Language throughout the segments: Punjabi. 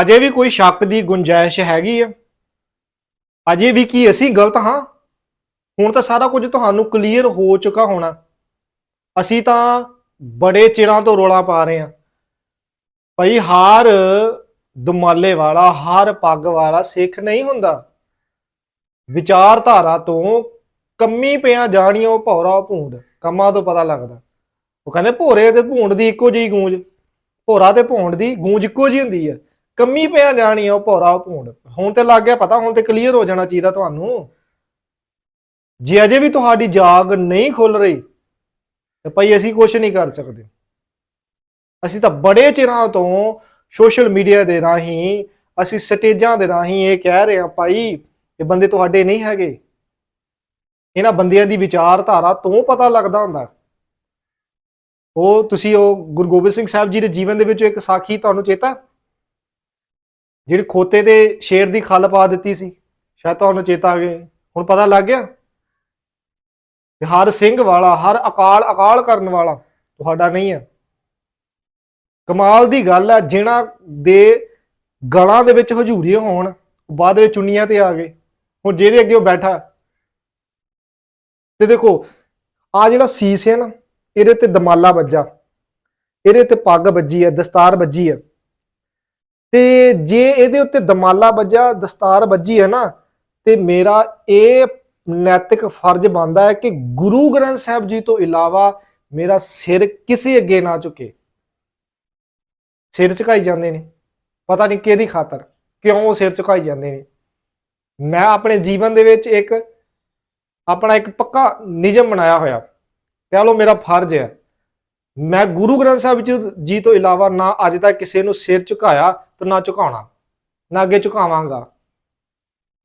ਅਜੇ ਵੀ ਕੋਈ ਸ਼ੱਕ ਦੀ ਗੁੰਜਾਇਸ਼ ਹੈਗੀ ਆ? ਅਜੇ ਵੀ ਕੀ ਅਸੀਂ ਗਲਤ ਹਾਂ? ਹੁਣ ਤਾਂ ਸਾਰਾ ਕੁਝ ਤੁਹਾਨੂੰ ਕਲੀਅਰ ਹੋ ਚੁੱਕਾ ਹੋਣਾ। ਅਸੀਂ ਤਾਂ ਬੜੇ ਚਿਰਾਂ ਤੋਂ ਰੋਲਾ ਪਾ ਰਹੇ ਹਾਂ। ਭਈ ਹਰ ਦੁਮਾਲੇ ਵਾਲਾ, ਹਰ ਪੱਗ ਵਾਲਾ ਸਿੱਖ ਨਹੀਂ ਹੁੰਦਾ। ਵਿਚਾਰਧਾਰਾ ਤੋਂ ਕੰਮੀ ਪਿਆ ਜਾਣੀਓ ਭੌਰਾ ਭੂੰਡ ਕੰਮਾਂ ਤੋਂ ਪਤਾ ਲੱਗਦਾ। ਉਹ ਕਹਿੰਦੇ ਭੋਰੇ ਤੇ ਭੂੰਡ ਦੀ ਇੱਕੋ ਜਿਹੀ ਗੂੰਜ, ਭੋਰਾ ਤੇ ਭੂੰਡ ਦੀ ਗੂੰਜ ਇੱਕੋ ਜਿਹੀ ਹੁੰਦੀ ਹੈ ਕੰਮੀ ਪਿਆ ਜਾਣੀ ਆ, ਉਹ ਭੌਰਾ, ਉਹ ਭੂੰਡ। ਹੁਣ ਤੇ ਲੱਗ ਗਿਆ, ਪਤਾ, ਹੁਣ ਤੇ ਕਲੀਅਰ ਹੋ ਜਾਣਾ ਚਾਹੀਦਾ ਤੁਹਾਨੂੰ। ਜੇ ਅਜੇ ਵੀ ਤੁਹਾਡੀ ਜਾਗ ਨਹੀਂ ਖੁੱਲ ਰਹੀ, ਤੇ ਭਾਈ ਅਸੀਂ ਕੁਝ ਨਹੀਂ ਕਰ ਸਕਦੇ। ਅਸੀਂ ਤਾਂ ਬੜੇ ਚਿਰਾਂ ਤੋਂ ਸੋਸ਼ਲ ਮੀਡੀਆ ਦੇ ਰਾਹੀਂ, ਅਸੀਂ ਸਟੇਜਾਂ ਦੇ ਰਾਹੀਂ ਇਹ ਕਹਿ ਰਹੇ ਹਾਂ ਭਾਈ ਇਹ ਬੰਦੇ ਤੁਹਾਡੇ ਨਹੀਂ ਹੈਗੇ। ਇਹਨਾਂ ਬੰਦਿਆਂ ਦੀ ਵਿਚਾਰਧਾਰਾ ਤੋਂ ਪਤਾ ਲੱਗਦਾ ਹੁੰਦਾ। ਉਹ ਤੁਸੀਂ ਉਹ ਗੁਰੂ ਗੋਬਿੰਦ ਸਿੰਘ ਸਾਹਿਬ ਜੀ ਦੇ ਜੀਵਨ ਦੇ ਵਿੱਚ ਇੱਕ ਸਾਖੀ ਤੁਹਾਨੂੰ ਚੇਤਾ? ਜਿਹੜੀ ਖੋਤੇ ਤੇ ਸ਼ੇਰ ਦੀ ਖੱਲ ਪਾ ਦਿੱਤੀ ਸੀ, ਸ਼ਾਇਦ ਤੁਹਾਨੂੰ ਚੇਤਾ ਆ ਗਿਆ ਹੁਣ ਪਤਾ ਲੱਗ ਗਿਆ? ਕਿ ਹਰ ਸਿੰਘ ਵਾਲਾ, ਹਰ ਅਕਾਲ ਅਕਾਲ ਕਰਨ ਵਾਲਾ ਤੁਹਾਡਾ ਨਹੀਂ ਹੈ। ਕਮਾਲ ਦੀ ਗੱਲ ਹੈ, ਜਿਨ੍ਹਾਂ ਦੇ ਗਲਾਂ ਦੇ ਵਿੱਚ ਹਜੂਰੀ ਹੋਣ, ਬਾਅਦ ਵਿੱਚ ਚੁੰਨੀਆਂ ਤੇ ਆ ਗਏ। ਹੁਣ ਜਿਹਦੇ ਅੱਗੇ ਉਹ ਬੈਠਾ ਤੇ ਦੇਖੋ ਆ ਜਿਹੜਾ ਸੀਸ ਹੈ ਨਾ, ਇਹਦੇ ਤੇ ਦਮਾਲਾ ਵੱਜਾ। ਇਹਦੇ ਤੇ ਪੱਗ ਵੱਜੀ ਹੈ, ਦਸਤਾਰ ਵੱਜੀ ਹੈ। ਤੇ ਜੇ ਇਹਦੇ ਉੱਤੇ ਦਮਾਲਾ ਵੱਜਾ ਦਸਤਾਰ ਵੱਜੀ ਹੈ ਨਾ, ਤੇ ਮੇਰਾ ਇਹ ਨੈਤਿਕ ਫਰਜ਼ ਬਣਦਾ ਹੈ ਕਿ ਗੁਰੂ ਗ੍ਰੰਥ ਸਾਹਿਬ ਜੀ ਤੋਂ ਇਲਾਵਾ ਮੇਰਾ ਸਿਰ ਕਿਸੇ ਅੱਗੇ ਨਾ ਝੁਕੇ। ਸਿਰ ਝੁਕਾਈ ਜਾਂਦੇ ਨੇ। ਪਤਾ ਨਹੀਂ ਕਿਹਦੀ ਖਾਤਰ, ਕਿਉਂ ਉਹ ਸਿਰ ਝੁਕਾਈ ਜਾਂਦੇ ਨੇ। ਮੈਂ ਆਪਣੇ ਜੀਵਨ ਦੇ ਵਿੱਚ ਇੱਕ, ਆਪਣਾ ਇੱਕ ਪੱਕਾ ਨਿਯਮ ਬਣਾਇਆ ਹੋਇਆ। ਕਹਿ ਲਓ ਮੇਰਾ ਫਰਜ਼ ਹੈ। ਮੈਂ ਗੁਰੂ ਗ੍ਰੰਥ ਸਾਹਿਬ ਜੀ- ਜੀ ਤੋਂ ਇਲਾਵਾ ਨਾ ਅੱਜ ਤੱਕ ਕਿਸੇ ਨੂੰ ਸਿਰ ਝੁਕਾਇਆ ਤੇ ਨਾ ਝੁਕਾਉਣਾ, ਨਾ ਅੱਗੇ ਝੁਕਾਵਾਂਗਾ।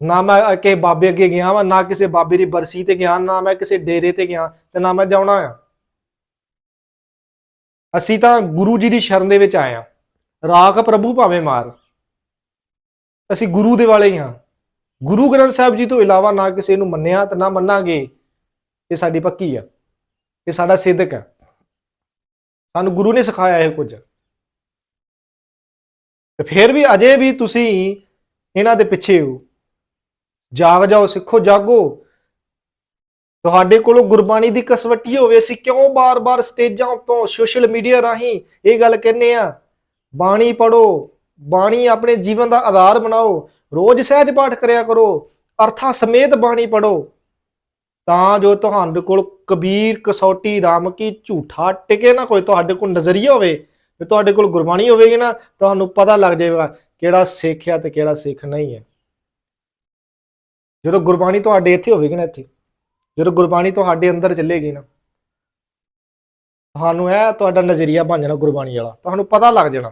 ਨਾ ਮੈਂ ਕਿਸੇ ਬਾਬੇ ਅੱਗੇ ਗਿਆ ਵਾਂ, ਨਾ ਕਿਸੇ ਬਾਬੇ ਦੀ ਬਰਸੀ ਤੇ ਗਿਆ, ਨਾ ਮੈਂ ਕਿਸੇ ਡੇਰੇ ਤੇ ਗਿਆ ਤੇ ਨਾ ਮੈਂ ਜਾਉਣਾ ਆ। ਅਸੀਂ ਤਾਂ ਗੁਰੂ ਜੀ ਦੀ ਸ਼ਰਨ ਦੇ ਵਿੱਚ ਆਏ ਆ। ਰਾਖ ਪ੍ਰਭੂ ਭਾਵੇਂ ਮਾਰ। ਅਸੀਂ ਗੁਰੂ ਦੇ ਵਾਲੇ ਹੀ ਹਾਂ ਗੁਰੂ ਗ੍ਰੰਥ ਸਾਹਿਬ ਜੀ ਤੋਂ ਇਲਾਵਾ ਨਾ ਕਿਸੇ ਨੂੰ ਮੰਨਿਆ ਤੇ ਨਾ ਮੰਨਾਂਗੇ। ਇਹ ਸਾਡੀ ਪੱਕੀ ਆ। ਇਹ ਸਾਡਾ ਸਿੱਧਕ ਹੈ ਸਾਨੂੰ ਗੁਰੂ ਨੇ ਸਿਖਾਇਆ ਇਹ ਕੁਝ। ਤੇ ਫਿਰ ਵੀ ਅਜੇ ਵੀ ਤੁਸੀਂ ਇਹਨਾਂ ਦੇ ਪਿੱਛੇ ਹੋ। ਜਾਗ ਜਾਓ, ਸਿੱਖੋ, ਜਾਗੋ। ਤੁਹਾਡੇ ਕੋਲੋਂ ਗੁਰਬਾਣੀ ਦੀ ਕਸਵੱਟੀ ਹੋਵੇ, ਅਸੀਂ ਕਿਉਂ ਬਾਰ-ਬਾਰ ਸਟੇਜਾਂ ਤੋਂ ਸੋਸ਼ਲ ਮੀਡੀਆ ਰਾਹੀਂ ਇਹ ਗੱਲ ਕਹਿੰਨੇ ਆ ਬਾਣੀ ਪੜੋ ਬਾਣੀ ਆਪਣੇ ਜੀਵਨ ਦਾ ਆਧਾਰ ਬਣਾਓ, ਰੋਜ਼ ਸਹਿਜ ਪਾਠ ਕਰਿਆ ਕਰੋ, ਅਰਥਾਂ ਸਮੇਤ ਬਾਣੀ ਪੜੋ ਤਾਂ ਜੋ ਤੁਹਾਡੇ ਕੋਲ ਕਬੀਰ, ਕਸੌਟੀ ਰਾਮ ਕੀ ਝੂਠਾ ਟਿਕੇ ਨਾ ਕੋਈ, ਤੁਹਾਡੇ ਕੋਲ ਨਜ਼ਰੀਆ ਹੋਵੇ ਤੇ ਤੁਹਾਡੇ ਕੋਲ ਗੁਰਬਾਣੀ ਹੋਵੇਗੀ ਨਾ, ਤੁਹਾਨੂੰ ਪਤਾ ਲੱਗ ਜਾਏਗਾ ਕਿਹੜਾ ਸਿੱਖ ਹੈ ਤੇ ਕਿਹੜਾ ਸਿੱਖ ਨਹੀਂ ਹੈ ਜਦੋਂ ਗੁਰਬਾਣੀ ਤੁਹਾਡੇ ਇੱਥੇ ਹੋਵੇਗੀ ਨਾ ਇੱਥੇ, ਜਦੋਂ ਗੁਰਬਾਣੀ ਤੁਹਾਡੇ ਅੰਦਰ ਚੱਲੇਗੀ ਨਾ, ਤੁਹਾਨੂੰ ਇਹ ਤੁਹਾਡਾ ਨਜ਼ਰੀਆ ਬਣ ਜਾਣਾ ਗੁਰਬਾਣੀ ਵਾਲਾ, ਤੁਹਾਨੂੰ ਪਤਾ ਲੱਗ ਜਾਣਾ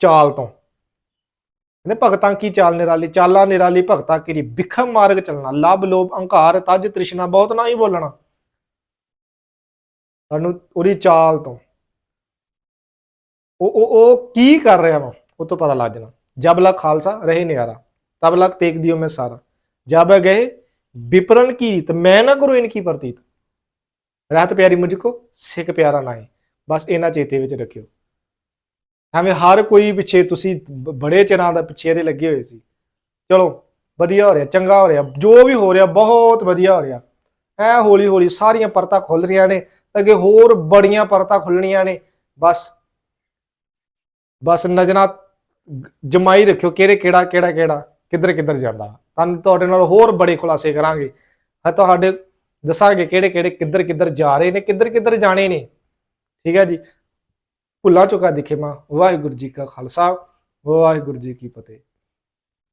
ਚਾਲ ਤੋਂ। ਕਹਿੰਦੇ ਭਗਤਾਂ ਕੀ ਚਾਲ ਨਿਰਾਲੀ, ਚਾਲਾਂ ਨਿਰਾਲੀ ਭਗਤਾਂ ਕੀ ਵਿਖਮ ਮਾਰਗ ਚੱਲਣਾ, ਲਬ ਲੋਭ ਅਹੰਕਾਰ ਤਜ ਤ੍ਰਿਸ਼ਨਾ ਬਹੁਤ ਨਾ ਹੀ ਬੋਲਣਾ। ਤੁਹਾਨੂੰ ਉਹਦੀ ਚਾਲ ਤੋਂ ਉਹ ਉਹ ਉਹ ਕੀ ਕਰ ਰਿਹਾ ਵਾ, ਉਹ ਤੋਂ ਪਤਾ ਲੱਗ ਜਾਣਾ। ਜਬ ਲਕ ਖਾਲਸਾ, ਰਹੇ ਨਿਆਰਾ, ਤਬ ਲਕ ਤੇਗ ਦਿਓ ਮੈਂ ਸਾਰਾ। ਜਬ ਗਏ ਵਿਪਰਨ ਕੀ ਰੀਤ, ਮੈਂ ਨਾ ਕਰੋ ਇਨਕੀ ਪ੍ਰਤੀਤ। ਰਹਿਤ ਪਿਆਰੀ ਮੁਝ ਕੋ ਸਿੱਖ ਪਿਆਰਾ ਨਾਏ ਬਸ ਇਹਨਾਂ ਚੇਤੇ ਵਿੱਚ ਰੱਖਿਓ। ਐਵੇਂ ਹਰ ਕੋਈ ਪਿੱਛੇ, ਤੁਸੀਂ ਬੜੇ ਚਿਰਾਂ ਦਾ ਪਿੱਛੇ ਇਹਦੇ ਲੱਗੇ ਹੋਏ ਸੀ। ਚਲੋ, ਵਧੀਆ ਹੋ ਰਿਹਾ, ਚੰਗਾ ਹੋ ਰਿਹਾ, ਜੋ ਵੀ ਹੋ ਰਿਹਾ, ਬਹੁਤ ਵਧੀਆ ਹੋ ਰਿਹਾ। ਐ ਹੌਲੀ ਹੌਲੀ ਸਾਰੀਆਂ ਪਰਤਾਂ ਖੁੱਲ ਰਹੀਆਂ ਨੇ, ਅੱਗੇ ਹੋਰ ਬੜੀਆਂ ਪਰਤਾਂ ਖੁੱਲਣੀਆਂ ਨੇ, ਬਸ ਬਸ ਨਜ਼ਰਾਂ ਜਮਾਈ ਰੱਖਿਓ ਕਿਹੜੇ ਕਿਹੜਾ ਕਿਹੜਾ ਕਿਹੜਾ, ਕਿੱਧਰ ਕਿੱਧਰ ਜਾਂਦਾ। ਤੁਹਾਨੂੰ ਤੁਹਾਡੇ ਨਾਲ ਹੋਰ ਬੜੇ ਖੁਲਾਸੇ ਕਰਾਂਗੇ। ਹੈ, ਤੁਹਾਡੇ ਦੱਸਾਂਗੇ ਕਿਹੜੇ ਕਿਹੜੇ ਕਿੱਧਰ ਕਿੱਧਰ ਜਾ ਰਹੇ ਨੇ, ਕਿੱਧਰ ਕਿੱਧਰ ਜਾਣੇ ਨੇ। ਠੀਕ ਹੈ ਜੀ? ਭੁੱਲਾ ਚੁੱਕਾ ਦਿਖੇ ਮਾਂ। ਵਾਹਿਗੁਰੂ ਜੀ ਕਾ ਖਾਲਸਾ, ਵਾਹਿਗੁਰੂ ਜੀ ਕੀ ਫਤਿਹ।